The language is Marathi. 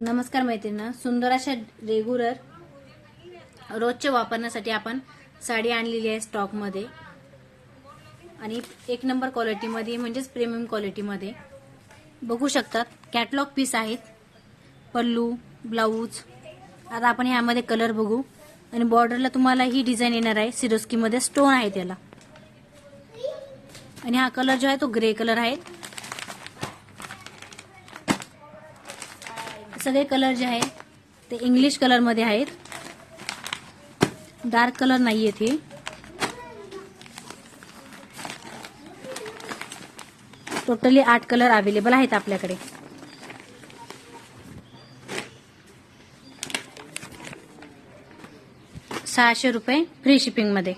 नमस्कार मैत्रिणी सुंदर अशा रेग्युलर रोजच्या वापरण्यासाठी आपण साडी आणलेली आहे स्टॉकमध्ये आणि एक नंबर क्वालिटीमध्ये म्हणजेच प्रीमियम क्वालिटीमध्ये बघू शकतात कॅटलॉग पीस आहेत. पल्लू ब्लाऊज आता आपण ह्यामध्ये कलर बघू. आणि बॉर्डरला तुम्हाला ही डिझाईन येणार आहे. सिरोस्कीमध्ये स्टोन आहे त्याला. आणि हा कलर जो आहे तो ग्रे कलर आहे. सगळे कलर जे आहे ते इंग्लिश कलरमध्ये आहेत. डार्क कलर नाही आहेत हे टोटली आठ कलर अवेलेबल आहेत आपल्याकडे. सहाशे रुपये फ्री शिपिंगमध्ये